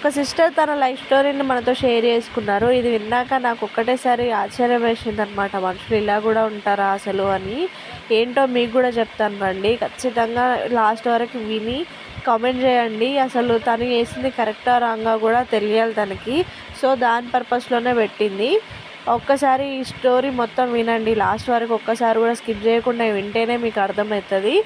ఒక సిస్టర్ తన లైఫ్ స్టోరీని మనతో షేర్ చేసుకున్నారు. ఇది విన్నాక నాకు ఒక్కటేసారి ఆశ్చర్యం వేసింది అనమాట మనుషులు ఇలా కూడా ఉంటారా అసలు అని. ఏంటో మీకు కూడా చెప్తాను రండి. ఖచ్చితంగా లాస్ట్ వరకు విని కామెంట్ చేయండి. అసలు తను చేసింది కరెక్టా రాంగా కూడా తెలియాలి తనకి. సో దాని పర్పస్లోనే పెట్టింది. ఒక్కసారి ఈ స్టోరీ మొత్తం వినండి. లాస్ట్ వరకు ఒక్కసారి కూడా స్కిప్ చేయకుండా వింటేనే మీకు అర్థమవుతుంది.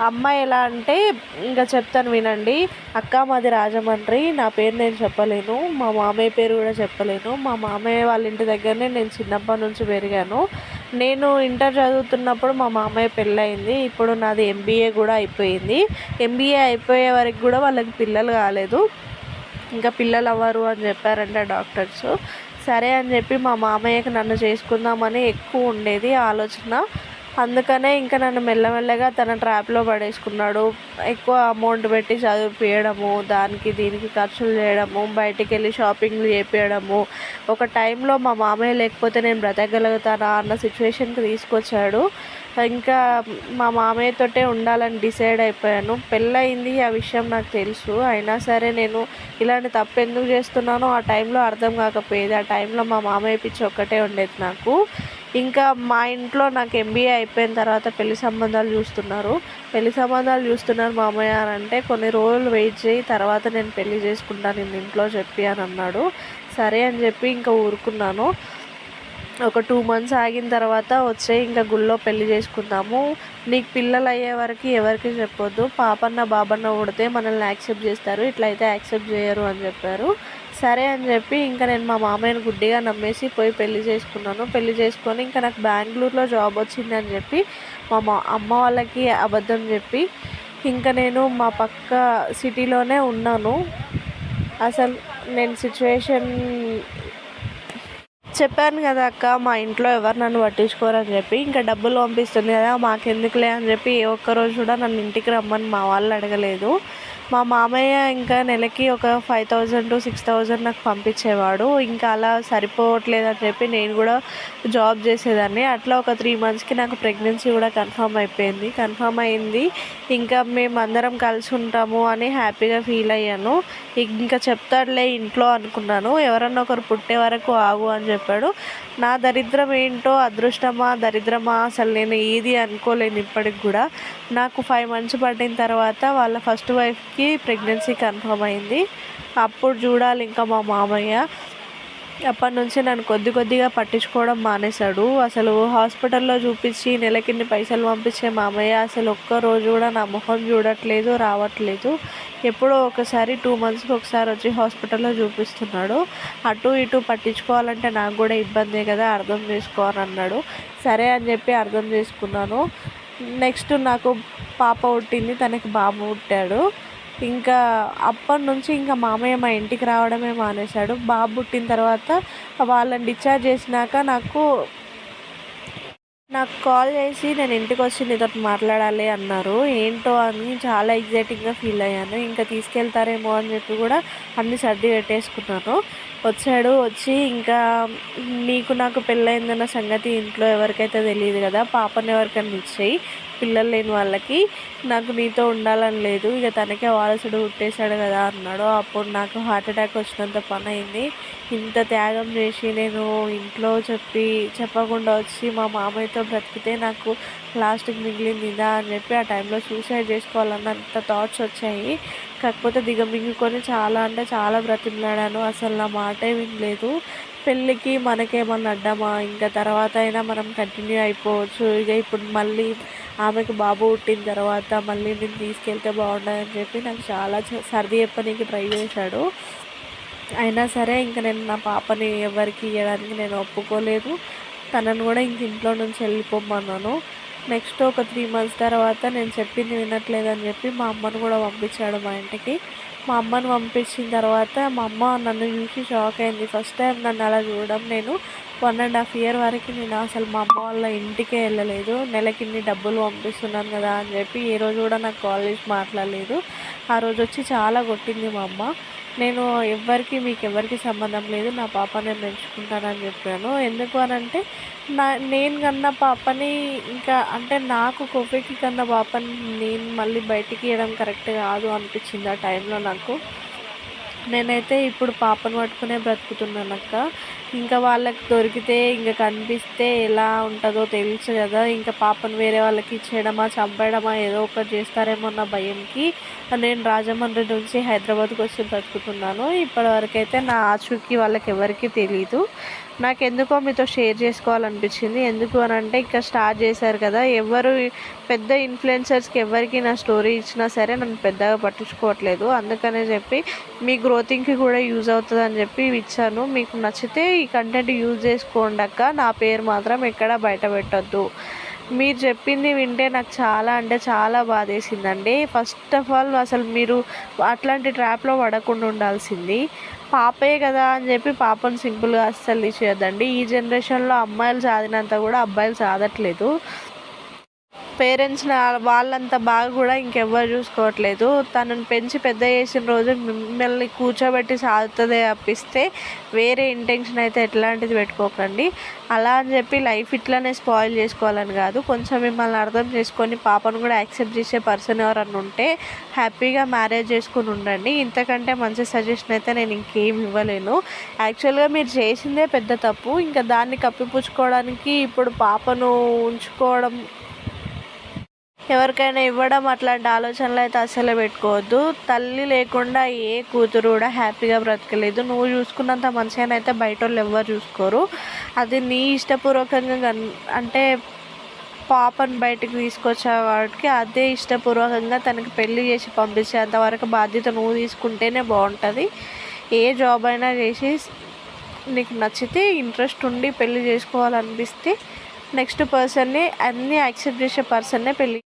అమ్మాయి ఎలా అంటే ఇంకా చెప్తాను వినండి. అక్క మాది రాజమండ్రి నా పేరు నేను చెప్పలేను. మా మామయ్య పేరు కూడా చెప్పలేను. మా మామయ్య వాళ్ళ ఇంటి దగ్గరనే నేను చిన్నప్పటి నుంచి పెరిగాను. నేను ఇంటర్ చదువుతున్నప్పుడు మా మామయ్య పెళ్ళయింది. ఇప్పుడు నాది ఎంబీఏ కూడా అయిపోయింది. ఎంబీఏ అయిపోయే వరకు కూడా వాళ్ళకి పిల్లలు కాలేదు. ఇంకా పిల్లలు అవ్వరు అని చెప్పారంట డాక్టర్స్. సరే అని చెప్పి మా మామయ్యకి నన్ను చేసుకుందామని ఎక్కువ ఉండేది ఆలోచన. అందుకనే ఇంకా నన్ను మెల్లమెల్లగా తన ట్రాప్లో పడేసుకున్నాడు. ఎక్కువ అమౌంట్ పెట్టి చదివిపియడము దానికి దీనికి ఖర్చులు చేయడము బయటికి వెళ్ళి షాపింగ్లు చేపించడము ఒక టైంలో మా మామయ్య లేకపోతే నేను బ్రతకగలుగుతానా అన్న సిచ్యువేషన్కి తీసుకొచ్చాడు. ఇంకా మా మామయ్యతోటే ఉండాలని డిసైడ్ అయిపోయాను. పెళ్ళయింది ఆ విషయం నాకు తెలుసు. అయినా సరే నేను ఇలాంటి తప్పు ఎందుకు చేస్తున్నానో ఆ టైంలో అర్థం కాకపోయేది. ఆ టైంలో మా మామయ్య పిచ్చి ఒక్కటే ఉండేది నాకు. ఇంకా మా ఇంట్లో నాకు ఎంబీఏ అయిపోయిన తర్వాత పెళ్ళి సంబంధాలు చూస్తున్నారు. పెళ్ళి సంబంధాలు చూస్తున్నారు మామయ్య అని అంటే కొన్ని రోజులు వెయిట్ చేయి తర్వాత నేను పెళ్ళి చేసుకుంటాను నేను ఇంట్లో చెప్పి అని అన్నాడు. సరే అని చెప్పి ఇంకా ఊరుకున్నాను. ఒక టూ మంత్స్ ఆగిన తర్వాత వచ్చే ఇంకా గుళ్ళో పెళ్ళి చేసుకుందాము. నీకు పిల్లలు అయ్యే వరకు ఎవరికి చెప్పొద్దు. పాపన్న బాబన్న ఉడితే మనల్ని యాక్సెప్ట్ చేస్తారు. ఇట్లయితే యాక్సెప్ట్ చేయరు అని చెప్పారు. సరే అని చెప్పి ఇంకా నేను మా మామయ్యని గుడ్డిగా నమ్మేసి పోయి పెళ్ళి చేసుకున్నాను. పెళ్ళి చేసుకొని ఇంకా నాకు బెంగళూరులో జాబ్ వచ్చింది అని చెప్పి మా మా అమ్మ వాళ్ళకి అబద్ధం చెప్పి ఇంకా నేను మా పక్క సిటీలోనే ఉన్నాను. అసలు నేను సిచ్యువేషన్ చెప్పాను కదా అక్క మా ఇంట్లో ఎవరు నన్ను పట్టించుకోరని చెప్పి. ఇంకా డబ్బులు పంపిస్తుంది కదా మాకెందుకులే అని చెప్పి ఏ ఒక్కరోజు కూడా నన్ను ఇంటికి రమ్మని మా వాళ్ళు అడగలేదు. మా మామయ్య ఇంకా నెలకి ఒక five thousand to six thousand నాకు పంపించేవాడు. ఇంకా అలా సరిపోవట్లేదు అని చెప్పి నేను కూడా జాబ్ చేసేదాన్ని. అట్లా ఒక త్రీ మంత్స్కి నాకు ప్రెగ్నెన్సీ కూడా కన్ఫర్మ్ అయిపోయింది. కన్ఫర్మ్ అయింది. ఇంకా మేము అందరం కలిసి ఉంటాము అని హ్యాపీగా ఫీల్ అయ్యాను. ఇంకా చెప్తాడులే ఇంట్లో అనుకున్నాను. ఎవరన్నా ఒకరు పుట్టే వరకు ఆగు అని చెప్పాడు. నా దరిద్రం ఏంటో అదృష్టమా దరిద్రమా అసలు నేను ఏది అనుకోలేను ఇప్పటికి కూడా. నాకు ఫైవ్ మంత్స్ పడిన తర్వాత వాళ్ళ ఫస్ట్ వైఫ్కి ప్రెగ్నెన్సీ కన్ఫర్మ్ అయింది. అప్పుడు చూడాలి ఇంకా మా మామయ్య. అప్పటి నుంచి నన్ను కొద్ది కొద్దిగా పట్టించుకోవడం మానేశాడు. అసలు హాస్పిటల్లో చూపించి నెలకిన్ని పైసలు పంపించే మామయ్య అసలు ఒక్క రోజు కూడా నా మొహం చూడట్లేదు రావట్లేదు. ఎప్పుడో ఒకసారి టూ మంత్స్కి ఒకసారి వచ్చి హాస్పిటల్లో చూపిస్తున్నాడు. అటు ఇటు పట్టించుకోవాలంటే నాకు కూడా ఇబ్బందే కదా అర్థం చేసుకోవాలని అన్నాడు. సరే అని చెప్పి అర్థం చేసుకున్నాను. నెక్స్ట్ నాకు పాప పుట్టింది తనకి బాబు పుట్టాడు. ఇంకా అప్పటి నుంచి ఇంకా మామయ్య మా ఇంటికి రావడమే మానేశాడు. బాబు పుట్టిన తర్వాత వాళ్ళని డిశ్చార్జ్ చేసినాక నాకు నాకు కాల్ చేసి నేను ఇంటికి వచ్చి నీతో మాట్లాడాలి అన్నారు. ఏంటో అని చాలా ఎగ్జైటింగ్గా ఫీల్ అయ్యాను. ఇంకా తీసుకెళ్తారేమో అని చెప్పి కూడా అన్ని సర్ది పెట్టేసుకున్నాను. వచ్చాడు వచ్చి ఇంకా నీకు నాకు పెళ్ళయిందన్న సంగతి ఇంట్లో ఎవరికైతే తెలియదు కదా పాపని ఎవరికైనా ఇచ్చేయి పిల్లలు లేని వాళ్ళకి నాకు నీతో ఉండాలని లేదు ఇక తనకే వారసుడు పుట్టేశాడు కదా అన్నాడు. అప్పుడు నాకు హార్ట్ అటాక్ వచ్చినంత పని అయింది. ఇంత త్యాగం చేసి నేను ఇంట్లో చెప్పి చెప్పకుండా వచ్చి మా మామయ్యతో బ్రతికితే నాకు లాస్ట్కి మిగిలింది ఇదా అని చెప్పి ఆ టైంలో సూసైడ్ చేసుకోవాలన్నంత థాట్స్ వచ్చాయి. కాకపోతే దిగమింగుకొని చాలా అంటే చాలా బ్రతిమలాడాను. అసలు నా మాటే వినలేదు. పెళ్ళికి మనకేమన్నా అడ్డమా? ఇంకా తర్వాత అయినా మనం కంటిన్యూ అయిపోవచ్చు. ఇక ఇప్పుడు మళ్ళీ ఆమెకు బాబు పుట్టిన తర్వాత మళ్ళీ నేను తీసుకెళ్తే బాగుండదని చెప్పి నాకు చాలా సర్ది చెప్పనీకి ట్రై చేశాడు. అయినా సరే ఇంకా నేను నా పాపని ఎవరికి ఇవ్వడానికి నేను ఒప్పుకోలేదు. తనను కూడా ఇంక ఇంట్లో నుంచి వెళ్ళిపోమన్నాను. నెక్స్ట్ ఒక త్రీ మంత్స్ తర్వాత నేను చెప్పింది వినట్లేదని చెప్పి మా అమ్మను కూడా పంపించాడు మా ఇంటికి. మా అమ్మను పంపించిన తర్వాత మా అమ్మ నన్ను చూసి షాక్ అయింది. ఫస్ట్ టైం నన్ను అలా చూడడం నేను వన్ అండ్ హాఫ్ ఇయర్ వరకు నేను అసలు మా అమ్మ వాళ్ళ ఇంటికే వెళ్ళలేదు. నెలకిన్ని డబ్బులు పంపిస్తున్నాను కదా అని చెప్పి ఏ రోజు కూడా నాకు కాల్ చేసి మాట్లాడలేదు. ఆ రోజు వచ్చి చాలా కొట్టింది మా అమ్మ. నేను ఎవరికి మీకు ఎవరికి సంబంధం లేదు. నా పాప నేను పెంచుకుంటానని చెప్పాను. ఎందుకు అని అంటే నా నేను కన్నా పాపని ఇంకా అంటే నాకు కొవ్వెక్కి కన్నా పాపని నేను మళ్ళీ బయటికి ఇవ్వడం కరెక్ట్ కాదు అనిపించింది ఆ టైంలో నాకు. నేనైతే ఇప్పుడు పాపను పట్టుకునే బ్రతుకుతున్నాను అక్క. ఇంకా వాళ్ళకి దొరికితే ఇంకా కనిపిస్తే ఎలా ఉంటుందో తెలుసు కదా. ఇంకా పాపను వేరే వాళ్ళకి ఇచ్చేయడమా చంపేయడమా ఏదో ఒకటి చేస్తారేమో అన్న భయంకి నేను రాజమండ్రి నుంచి హైదరాబాద్కి వచ్చి బ్రతుకుతున్నాను. ఇప్పటివరకు అయితే నా ఆచూకీ వాళ్ళకి ఎవరికీ తెలీదు. నాకు ఎందుకో మీతో షేర్ చేసుకోవాలనిపించింది. ఎందుకు అని అంటే ఇంకా స్టార్ట్ చేశారు కదా. ఎవరు పెద్ద ఇన్ఫ్లుయెన్సర్స్కి ఎవరికి నా స్టోరీ ఇచ్చినా సరే నన్ను పెద్దగా పట్టించుకోవట్లేదు. అందుకనే చెప్పి మీ గ్రోతింగ్కి కూడా యూజ్ అవుతుంది అని చెప్పి ఇచ్చాను. మీకు నచ్చితే ఈ కంటెంట్ యూజ్ చేసుకోండి అక్క. నా పేరు మాత్రం ఎక్కడ బయట పెట్టద్దు. మీరు చెప్పింది వింటే నాకు చాలా అంటే చాలా బాధేసిందండి. ఫస్ట్ ఆఫ్ ఆల్ అసలు మీరు అట్లాంటి ట్రాప్లో పడకుండా ఉండాల్సింది. పాపే కదా అని చెప్పి పాపను సింపుల్గా అస్సలు తీసేయద్దండి. ఈ జనరేషన్లో అమ్మాయిలు సాధినంత కూడా అబ్బాయిలు సాధట్లేదు. పేరెంట్స్ వాళ్ళంత బాగా కూడా ఇంకెవ్వరు చూసుకోవట్లేదు. తనని పెంచి పెద్ద చేసిన రోజు మిమ్మల్ని కూర్చోబెట్టి సాగుతుంది అప్పిస్తే వేరే ఇంటెన్షన్ అయితే ఎట్లాంటిది పెట్టుకోకండి. అలా అని చెప్పి లైఫ్ ఇట్లానే స్పాయిల్ చేసుకోవాలని కాదు. కొంచెం మిమ్మల్ని అర్థం చేసుకొని పాపను కూడా యాక్సెప్ట్ చేసే పర్సన్ ఎవరన్నా ఉంటే హ్యాపీగా మ్యారేజ్ చేసుకుని ఉండండి. ఇంతకంటే మంచి సజెషన్ అయితే నేను ఇంకేం ఇవ్వలేను. యాక్చువల్గా మీరు చేసిందే పెద్ద తప్పు. ఇంకా దాన్ని కప్పిపుచ్చుకోవడానికి ఇప్పుడు పాపను ఉంచుకోవడం ఎవరికైనా ఇవ్వడం అట్లాంటి ఆలోచనలు అయితే అసలే పెట్టుకోవద్దు. తల్లి లేకుండా ఏ కూతురు కూడా హ్యాపీగా బ్రతకలేదు. నువ్వు చూసుకున్నంత మంచిగా అయితే బయట వాళ్ళు ఎవరు చూసుకోరు. అది నీ ఇష్టపూర్వకంగా అంటే పాపను బయటకు తీసుకొచ్చే వాడికి అదే ఇష్టపూర్వకంగా తనకి పెళ్ళి చేసి పంపించేంత వరకు బాధ్యత నువ్వు తీసుకుంటేనే బాగుంటుంది. ఏ జాబ్ అయినా చేసి నీకు నచ్చితే ఇంట్రెస్ట్ ఉండి పెళ్ళి చేసుకోవాలనిపిస్తే నెక్స్ట్ పర్సన్ని అన్నీ యాక్సెప్ట్ చేసే పర్సన్నే పెళ్ళి